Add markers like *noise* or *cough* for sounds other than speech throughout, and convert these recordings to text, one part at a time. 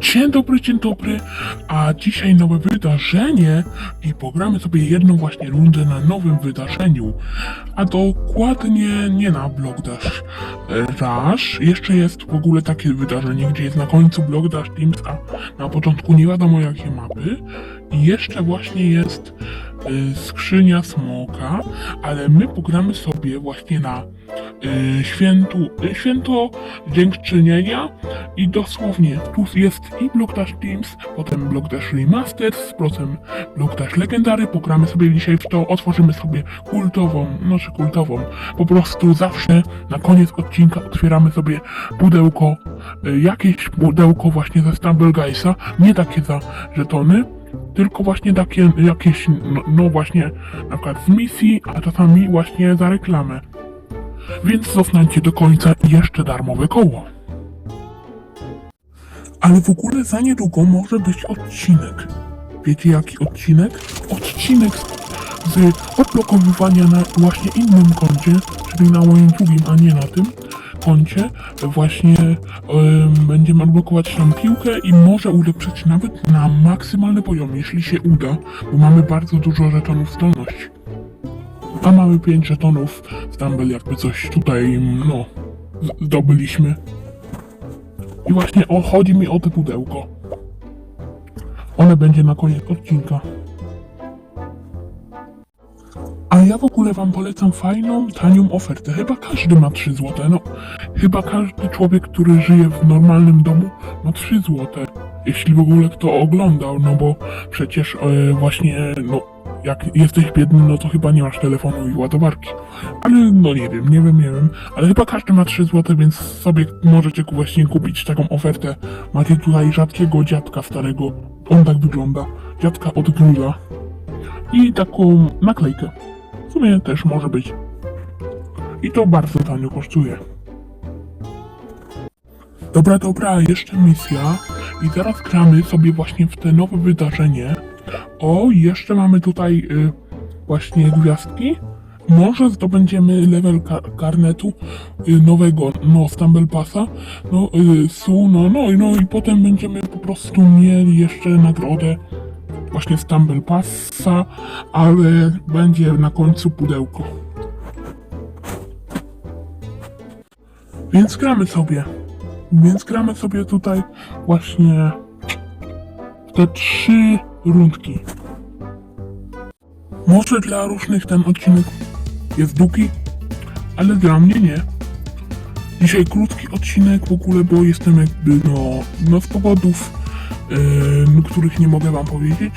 Dzień dobry, dzień dobry, a dzisiaj nowe wydarzenie i pogramy sobie jedną właśnie rundę na nowym wydarzeniu, a dokładnie nie na Block Dash. Rush, jeszcze jest w ogóle takie wydarzenie, gdzie jest na końcu Block Dash Teams, a na początku nie wiadomo jakie mapy. I jeszcze właśnie jest skrzynia smoka, ale my pogramy sobie właśnie na y, świętu, y, święto dziękczynienia i dosłownie tu jest i Block Dash Teams, potem Block Dash Remasters, potem Block Dash Legendary, pogramy sobie dzisiaj w to, otworzymy sobie kultową, no czy kultową, po prostu zawsze na koniec odcinka otwieramy sobie pudełko, jakieś pudełko właśnie ze Stumble Guysa, nie takie za żetony, tylko właśnie takie jakieś, no, no właśnie, na przykład z misji, a czasami właśnie za reklamę. Więc zostańcie do końca jeszcze darmowe koło. Ale w ogóle za niedługo może być odcinek. Wiecie jaki odcinek? Odcinek z odblokowywania na właśnie innym koncie, czyli na moim drugim, a nie na tym koncie. Właśnie em, będziemy odblokować tam piłkę i może ulepszyć nawet na maksymalny poziom, jeśli się uda, bo mamy bardzo dużo żetonów zdolności. A mamy 5 żetonów Stumble jakby coś tutaj, no, zdobyliśmy. I właśnie o, chodzi mi o te pudełko. One będzie na koniec odcinka. Ja w ogóle wam polecam fajną, tanią ofertę. Chyba każdy ma 3 złote. No, chyba każdy człowiek, który żyje w normalnym domu ma 3 złote. Jeśli w ogóle kto oglądał, no bo przecież e, właśnie, no, jak jesteś biedny, no to chyba nie masz telefonu i ładowarki. Ale no nie wiem, nie wiem, nie wiem. Ale chyba każdy ma 3 złote, więc sobie możecie właśnie kupić taką ofertę. Macie tutaj rzadkiego dziadka starego. On tak wygląda. Dziadka od grilla. I taką naklejkę. Sumie też może być. I to bardzo tanio kosztuje. Dobra, dobra, jeszcze misja. I teraz gramy sobie właśnie w te nowe wydarzenie. O, jeszcze mamy tutaj y, właśnie gwiazdki. Może zdobędziemy level ka- karnetu y, nowego, no, Stumble Passa, no, y, su, no, no, no i potem będziemy po prostu mieli jeszcze nagrodę właśnie Stumble Passa, ale będzie na końcu pudełko. Więc gramy sobie. Więc gramy sobie tutaj właśnie w te trzy rundki. Może dla różnych ten odcinek jest długi, ale dla mnie nie. Dzisiaj krótki odcinek w ogóle, bo jestem jakby no, no z powodów, których nie mogę wam powiedzieć.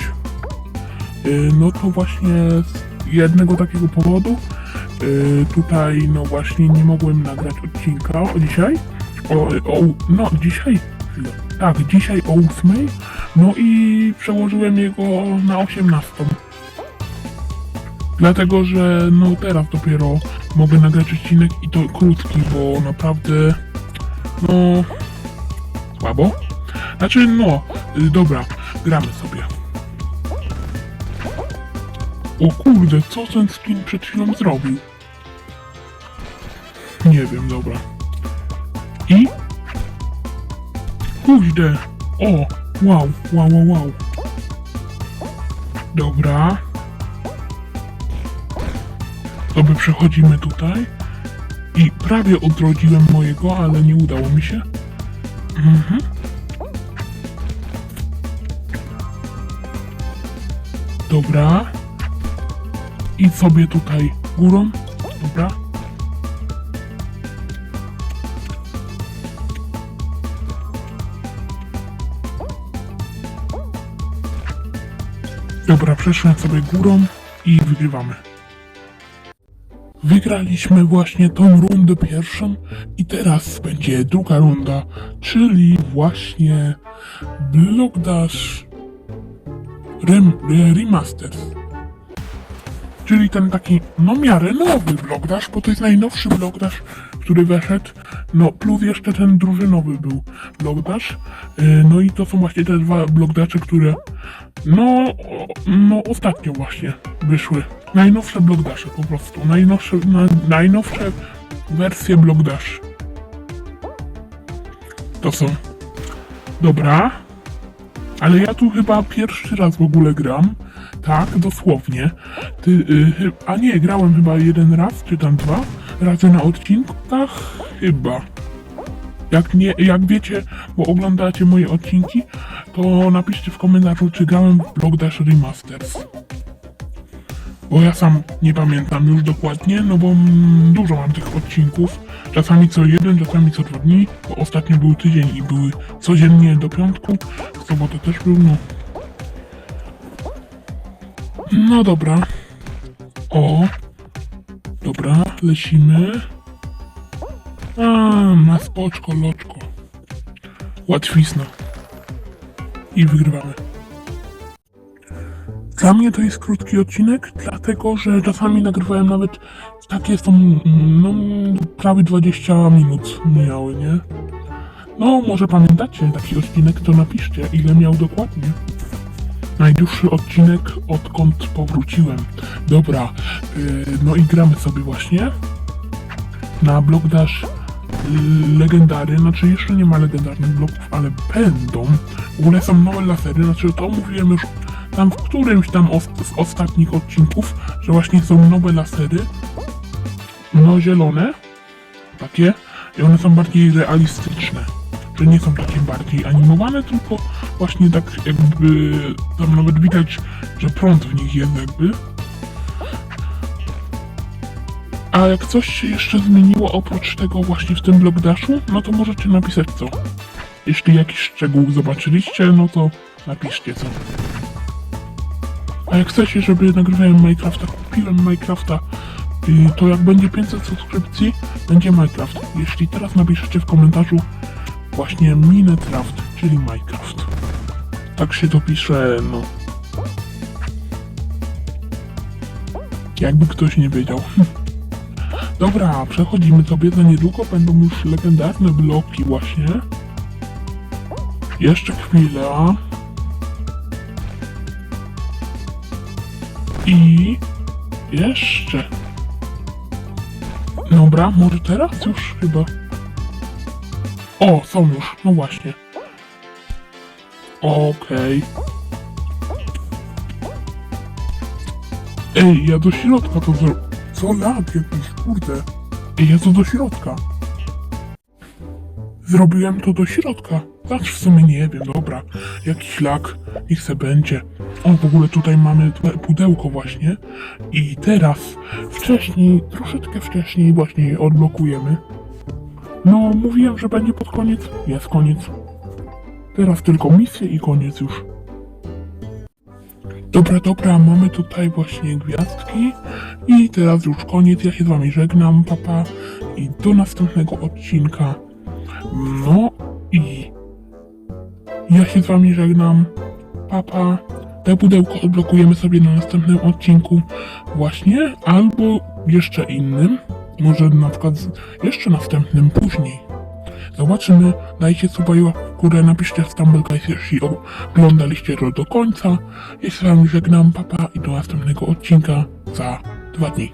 No to właśnie z jednego takiego powodu tutaj no właśnie nie mogłem nagrać odcinka o dzisiaj. O, o, no dzisiaj, tak, dzisiaj o 8. No i przełożyłem jego na 18. Dlatego, że no teraz dopiero mogę nagrać odcinek i to krótki, bo naprawdę no słabo. Znaczy no, dobra, gramy sobie. O kurde, co ten skin przed chwilą zrobił? Nie wiem, dobra. I? Kurde, o, wow, wow, wow, wow. Dobra. Dobra, przechodzimy tutaj. I prawie odrodziłem mojego, ale nie udało mi się. Mhm. Dobra. I sobie tutaj górą. Dobra. Dobra, przeszłem sobie górą i wygrywamy. Wygraliśmy właśnie tą rundę pierwszą i teraz będzie druga runda, czyli właśnie Block Dash Rem, Remasters. Czyli ten taki, no miarę nowy Block Dash, bo to jest najnowszy Block Dash, który weszedł. No plus jeszcze ten drużynowy był Block Dash. E, No i to są właśnie te dwa Block Dashe, które no, no ostatnio właśnie wyszły. Najnowsze Block Dashe po prostu. Najnowsze, na, najnowsze wersje Block Dash. To są. Dobra. Ale ja tu chyba pierwszy raz w ogóle gram. Tak, dosłownie. Ty, y, chy- a nie, grałem chyba jeden raz, czy tam dwa razy na odcinkach? Chyba. Jak nie, jak wiecie, bo oglądacie moje odcinki, to napiszcie w komentarzu, czy grałem w Block Dash Remasters. Bo ja sam nie pamiętam już dokładnie, no bo mm, dużo mam tych odcinków. Czasami co jeden, czasami co dwa dni, bo ostatnio był tydzień i były codziennie do piątku. W sobotę też był, no. No dobra. O. Dobra, lecimy. A, na spoczko, loczko. Łatwizna. I wygrywamy. Dla mnie to jest krótki odcinek, dlatego że czasami nagrywałem nawet takie są, no prawie 20 minut mijały, nie? No, może pamiętacie taki odcinek, to napiszcie, ile miał dokładnie. Najdłuższy odcinek, odkąd powróciłem. Dobra, yy, no i gramy sobie właśnie na blok dash y, legendary, znaczy jeszcze nie ma legendarnych bloków, ale będą. W ogóle są nowe lasery, znaczy to mówiłem już tam w którymś tam z ostatnich odcinków, że właśnie są nowe lasery. No zielone, takie, i one są bardziej realistyczne. Że nie są takie bardziej animowane, tylko właśnie tak jakby tam nawet widać, że prąd w nich jest jakby. A jak coś się jeszcze zmieniło oprócz tego właśnie w tym blog dashu, no to możecie napisać co. Jeśli jakiś szczegół zobaczyliście, no to napiszcie co. A jak chcecie, żeby nagrywałem Minecrafta, kupiłem Minecrafta, y, to jak będzie 500 subskrypcji, będzie Minecraft. Jeśli teraz napiszecie w komentarzu właśnie Minecraft, czyli Minecraft. Tak się to pisze, no. Jakby ktoś nie wiedział. *laughs* Dobra, przechodzimy sobie, za niedługo będą już legendarne bloki właśnie. Jeszcze chwila. I jeszcze. Dobra, może teraz już chyba. O, są już, no właśnie. Okej. Ej, ja do środka to zro... Co jakiś, kurde. Ej, ja to do środka. Zrobiłem to do środka. Znaczy w sumie nie wiem, dobra. Jakiś lag, niech se będzie. O, w ogóle tutaj mamy pudełko właśnie. I teraz, wcześniej, troszeczkę wcześniej właśnie je odblokujemy. No, mówiłem, że będzie pod koniec. Jest koniec. Teraz tylko misję i koniec już. Dobra, dobra, mamy tutaj właśnie gwiazdki i teraz już koniec, ja się z wami żegnam, papa i do następnego odcinka. No ja się z wami żegnam, papa. Te pudełko odblokujemy sobie na następnym odcinku właśnie, albo jeszcze innym, może na przykład jeszcze następnym później. Zobaczymy, dajcie suba i łapkę w górę, napiszcie Stumble Guys, jeśli oglądaliście to do końca. Ja się z wami żegnam, papa i do następnego odcinka za dwa dni.